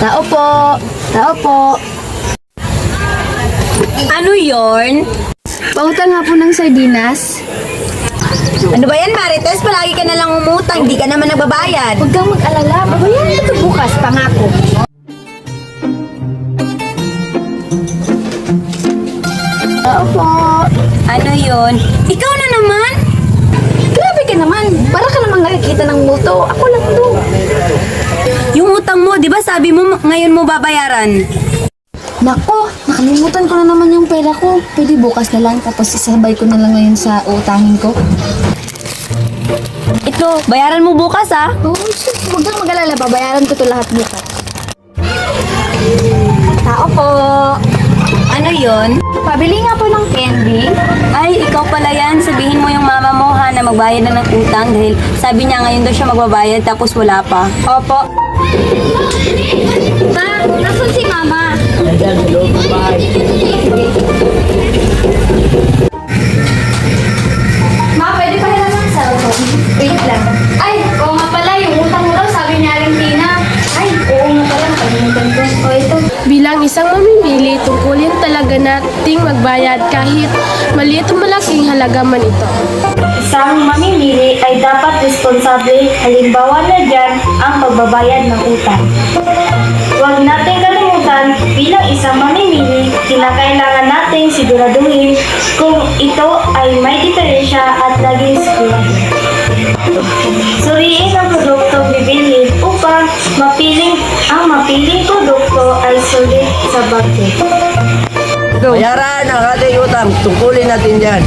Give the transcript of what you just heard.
Tao po. Tao po. Ano yon? Pautang nga po ng sardinas. Ano ba yan, Marites? Palagi ka na lang umutang, di ka naman nagbabayad. Huwag kang mag-alala. Babayaran ito bukas. Pangako. Tao po. Ano yon? Ikaw na naman? Grabe ka naman. Para ka namang nakikita ng multo. Ako lang to. Utang mo, di ba sabi mo ngayon mo babayaran? Nako, nakalimutan ko na naman yung pera ko. Pwede bukas na lang tapos isabay ko na lang ngayon sa utangin ko. Ito, bayaran mo bukas ah. Oh, shit. Huwag kang mag-alala. Babayaran ko to lahat bukas. Tao po. Ano yon? Pabili nga po ng candy. Ay, ikaw pala yan. Sabihin mo yung mama mo na magbayad na ng utang dahil sabi niya ngayon daw siya magbabayad tapos wala pa. Opo. Nating magbayad kahit maliit o malaking halaga man ito. Isang mamimili ay dapat responsable, halimbawa na dyan ang pagbabayad ng utang. Huwag natin kalimutan, bilang isang mamimili, kinakailangan nating siguraduhin kung ito ay may diferensya at naging sigurado. Suriin ang produktong bibilhin upang mapiling ang mapiling produkto ay sulit sa budget. Bayaran ang ating utang. Tungkulin natin yan.